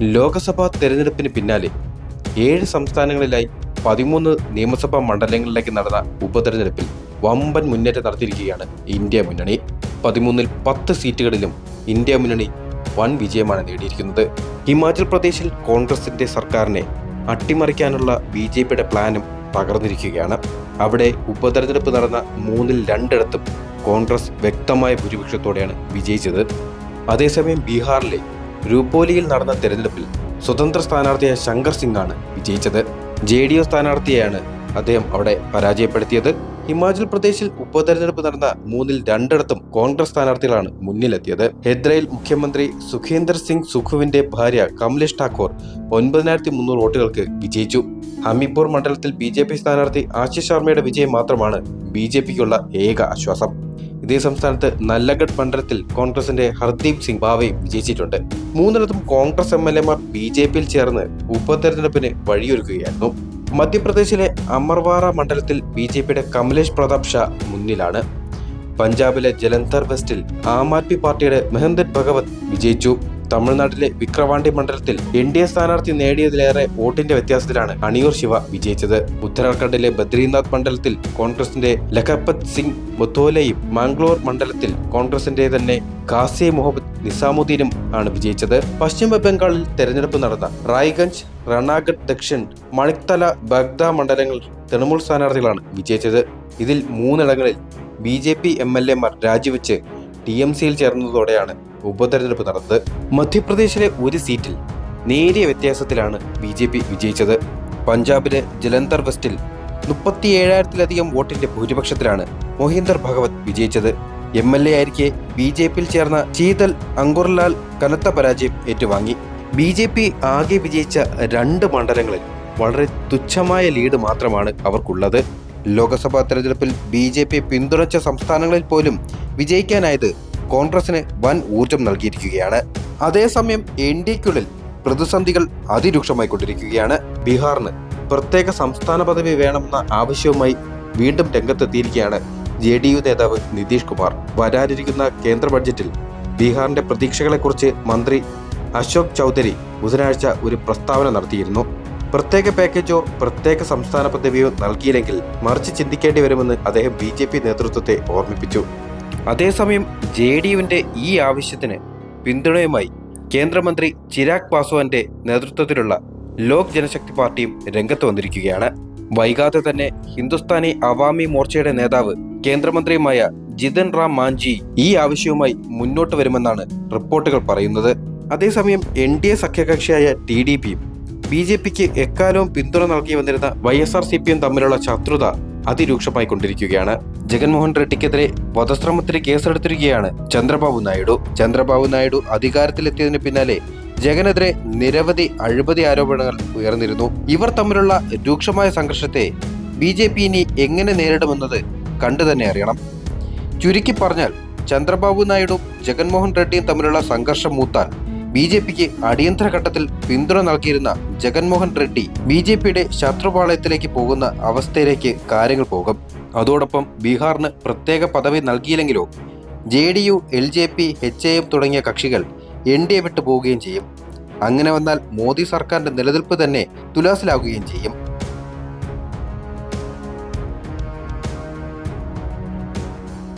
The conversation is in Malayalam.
ലോക്സഭാ തെരഞ്ഞെടുപ്പിന് പിന്നാലെ ഏഴ് സംസ്ഥാനങ്ങളിലായി പതിമൂന്ന് നിയമസഭാ മണ്ഡലങ്ങളിലേക്ക് നടന്ന ഉപതെരഞ്ഞെടുപ്പിൽ വമ്പൻ മുന്നേറ്റം നടത്തിയിരിക്കുകയാണ് ഇന്ത്യ മുന്നണി. പതിമൂന്നിൽ പത്ത് സീറ്റുകളിലും ഇന്ത്യ മുന്നണി വൻ വിജയമാണ് നേടിയിരിക്കുന്നത്. ഹിമാചൽ പ്രദേശിൽ കോൺഗ്രസിന്റെ സർക്കാരിനെ അട്ടിമറിക്കാനുള്ള ബി ജെ പിയുടെ പ്ലാനും തകർന്നിരിക്കുകയാണ്. അവിടെ ഉപതെരഞ്ഞെടുപ്പ് നടന്ന മൂന്നിൽ രണ്ടിടത്തും കോൺഗ്രസ് വ്യക്തമായ ഭൂരിപക്ഷത്തോടെയാണ് വിജയിച്ചത്. അതേസമയം ബീഹാറിലെ രൂപോലിയിൽ നടന്ന തെരഞ്ഞെടുപ്പിൽ സ്വതന്ത്ര സ്ഥാനാർത്ഥിയായ ശങ്കർ സിംഗ് ആണ് വിജയിച്ചത്. ജെ ഡി ഒ സ്ഥാനാർത്ഥിയെയാണ് അദ്ദേഹം അവിടെ പരാജയപ്പെടുത്തിയത്. ഹിമാചൽ പ്രദേശിൽ ഉപതെരഞ്ഞെടുപ്പ് നടന്ന മൂന്നിൽ രണ്ടിടത്തും കോൺഗ്രസ് സ്ഥാനാർത്ഥികളാണ് മുന്നിലെത്തിയത്. ഹെദ്രയിൽ മുഖ്യമന്ത്രി സുഖേന്ദർ സിംഗ് സുഖുവിന്റെ ഭാര്യ കമലേഷ് ഠാക്കൂർ ഒൻപതിനായിരത്തി മുന്നൂറ് വോട്ടുകൾക്ക് വിജയിച്ചു. ഹമീപൂർ മണ്ഡലത്തിൽ ബി ജെ പി സ്ഥാനാർത്ഥി ആശിഷ് ശർമ്മയുടെ വിജയം മാത്രമാണ് ബി ജെ പിക്കുള്ള ഏക ആശ്വാസം. ഇതേ സംസ്ഥാനത്ത് നല്ലഗഡ് മണ്ഡലത്തിൽ കോൺഗ്രസിന്റെ ഹർദീപ് സിംഗ് ഭാവയും വിജയിച്ചിട്ടുണ്ട്. മൂന്നിടത്തും കോൺഗ്രസ് എം എൽ എമാർ ബി ജെ പിയിൽ ചേർന്ന് ഉപതെരഞ്ഞെടുപ്പിന് വഴിയൊരുക്കുകയായിരുന്നു. മധ്യപ്രദേശിലെ അമർവാറ മണ്ഡലത്തിൽ ബി ജെ പിയുടെ കമലേഷ് പ്രതാപ് ഷാ മുന്നിലാണ്. പഞ്ചാബിലെ ജലന്ധർ വെസ്റ്റിൽ ആം ആദ്മി പാർട്ടിയുടെ മെഹന്ദൻ ഭഗവത് വിജയിച്ചു. തമിഴ്നാട്ടിലെ വിക്രവാണ്ടി മണ്ഡലത്തിൽ എൻ ഡി എ സ്ഥാനാർത്ഥി നേടിയതിലേറെ വോട്ടിന്റെ വ്യത്യാസത്തിലാണ് അണിയൂർ ശിവ വിജയിച്ചത്. ഉത്തരാഖണ്ഡിലെ ബദ്രീനാഥ് മണ്ഡലത്തിൽ കോൺഗ്രസിന്റെ ലഖപത് സിംഗ് ബൊത്തോലയും മാംഗ്ലൂർ മണ്ഡലത്തിൽ കോൺഗ്രസിന്റെ തന്നെ ഖാസി മുഹമ്മദ് നിസാമുദ്ദീനും ആണ് വിജയിച്ചത്. പശ്ചിമ ബംഗാളിൽ തെരഞ്ഞെടുപ്പ് നടന്ന റായ്ഗഞ്ച് റണാഗഡ് ദക്ഷിൺ മണിക്തല ബഗ്ദ മണ്ഡലങ്ങൾ തൃണമൂൽ സ്ഥാനാർത്ഥികളാണ് വിജയിച്ചത്. ഇതിൽ മൂന്നിടങ്ങളിൽ B J P M L എമാർ രാജിവെച്ച് ടി എം സിയിൽ ചേർന്നതോടെയാണ് ഉപതെരഞ്ഞെടുപ്പ് നടന്നത്. മധ്യപ്രദേശിലെ ഒരു സീറ്റിൽ നേരിയ വ്യത്യാസത്തിലാണ് ബി ജെ പി വിജയിച്ചത്. പഞ്ചാബിലെ ജലന്ധർ വെസ്റ്റിൽ മുപ്പത്തി ഏഴായിരത്തിലധികം വോട്ടിന്റെ ഭൂരിപക്ഷത്തിലാണ് മൊഹീന്ദർ ഭഗവത് വിജയിച്ചത്. എം എൽ എ ആയിരിക്കെ ബി ജെ പിയിൽ ചേർന്ന ചീതൽ അങ്കുർലാൽ കനത്ത പരാജയം ഏറ്റുവാങ്ങി. ബി ജെ പി ആകെ വിജയിച്ച രണ്ട് മണ്ഡലങ്ങളിൽ വളരെ തുച്ഛമായ ലീഡ് മാത്രമാണ് അവർക്കുള്ളത്. ലോക്സഭാ തെരഞ്ഞെടുപ്പിൽ ബി ജെ പി പിന്തുണച്ച സംസ്ഥാനങ്ങളിൽ പോലും വിജയിക്കാനായത് കോൺഗ്രസിന് വൻ ഊർജം നൽകിയിരിക്കുകയാണ്. അതേസമയം എൻ ഡിക്കുള്ളിൽ പ്രതിസന്ധികൾ അതിരൂക്ഷമായിക്കൊണ്ടിരിക്കുകയാണ് ബീഹാറിന്. പ്രത്യേക സംസ്ഥാന പദവി വേണമെന്ന ആവശ്യവുമായി വീണ്ടും രംഗത്തെത്തിയിരിക്കുകയാണ് ജെ ഡി യു നേതാവ് നിതീഷ് കുമാർ. വരാനിരിക്കുന്ന കേന്ദ്ര ബഡ്ജറ്റിൽ ബീഹാറിന്റെ പ്രതീക്ഷകളെക്കുറിച്ച് മന്ത്രി അശോക് ചൗധരി ബുധനാഴ്ച ഒരു പ്രസ്താവന നടത്തിയിരുന്നു. പ്രത്യേക പാക്കേജോ പ്രത്യേക സംസ്ഥാന പദവിയോ നൽകിയില്ലെങ്കിൽ മറിച്ച് ചിന്തിക്കേണ്ടി വരുമെന്ന് അദ്ദേഹം ബി നേതൃത്വത്തെ ഓർമ്മിപ്പിച്ചു. അതേസമയം ജെ ഡി യുവിന്റെ ഈ ആവശ്യത്തിന് പിന്തുണയുമായി കേന്ദ്രമന്ത്രി ചിരാഗ് പാസ്വാന്റെ നേതൃത്വത്തിലുള്ള ലോക് ജനശക്തി പാർട്ടിയും രംഗത്ത് വന്നിരിക്കുകയാണ്. വൈകാതെ തന്നെ ഹിന്ദുസ്ഥാനി അവാമി മോർച്ചയുടെ നേതാവ് കേന്ദ്രമന്ത്രിയുമായ ജിതൻ റാം മാഞ്ചി ഈ ആവശ്യവുമായി മുന്നോട്ട് വരുമെന്നാണ് റിപ്പോർട്ടുകൾ പറയുന്നത്. അതേസമയം എൻ ഡി എ സഖ്യകക്ഷിയായ ടി ഡി പിയും ബി ജെ പിക്ക് എക്കാലവും പിന്തുണ നൽകി വന്നിരുന്ന വൈ എസ് ആർ സി പിയും തമ്മിലുള്ള ശത്രുത അതിരൂക്ഷമായി കൊണ്ടിരിക്കുകയാണ് ജഗൻമോഹൻ റെഡ്ഡിക്കെതിരെ വധശ്രമത്തിന് കേസെടുത്തിരിക്കുകയാണ് ചന്ദ്രബാബു നായിഡു. ചന്ദ്രബാബു നായിഡു അധികാരത്തിലെത്തിയതിന് പിന്നാലെ ജഗനെതിരെ നിരവധി അഴിമതി ആരോപണങ്ങൾ ഉയർന്നിരുന്നു. ഇവർ തമ്മിലുള്ള രൂക്ഷമായ സംഘർഷത്തെ ബി ജെ പി ഇനി എങ്ങനെ നേരിടുമെന്നത് കണ്ടു തന്നെ അറിയണം. ചുരുക്കി പറഞ്ഞാൽ ചന്ദ്രബാബു നായിഡുവും ജഗൻമോഹൻ റെഡ്ഡിയും തമ്മിലുള്ള സംഘർഷം മൂത്താൽ ബി ജെ പിക്ക് അടിയന്തര ഘട്ടത്തിൽ പിന്തുണ നൽകിയിരുന്ന ജഗൻമോഹൻ റെഡ്ഡി ബി ജെ പിയുടെ ശത്രുപാളയത്തിലേക്ക് പോകുന്ന അവസ്ഥയിലേക്ക് കാര്യങ്ങൾ പോകും. അതോടൊപ്പം ബീഹാറിന് പ്രത്യേക പദവി നൽകിയില്ലെങ്കിലോ J D U L J P H A M തുടങ്ങിയ കക്ഷികൾ എൻ ഡി എ വിട്ടു പോവുകയും ചെയ്യും. അങ്ങനെ വന്നാൽ മോദി സർക്കാരിന്റെ നിലനിൽപ്പ് തന്നെ തുലാസിലാകുകയും ചെയ്യും.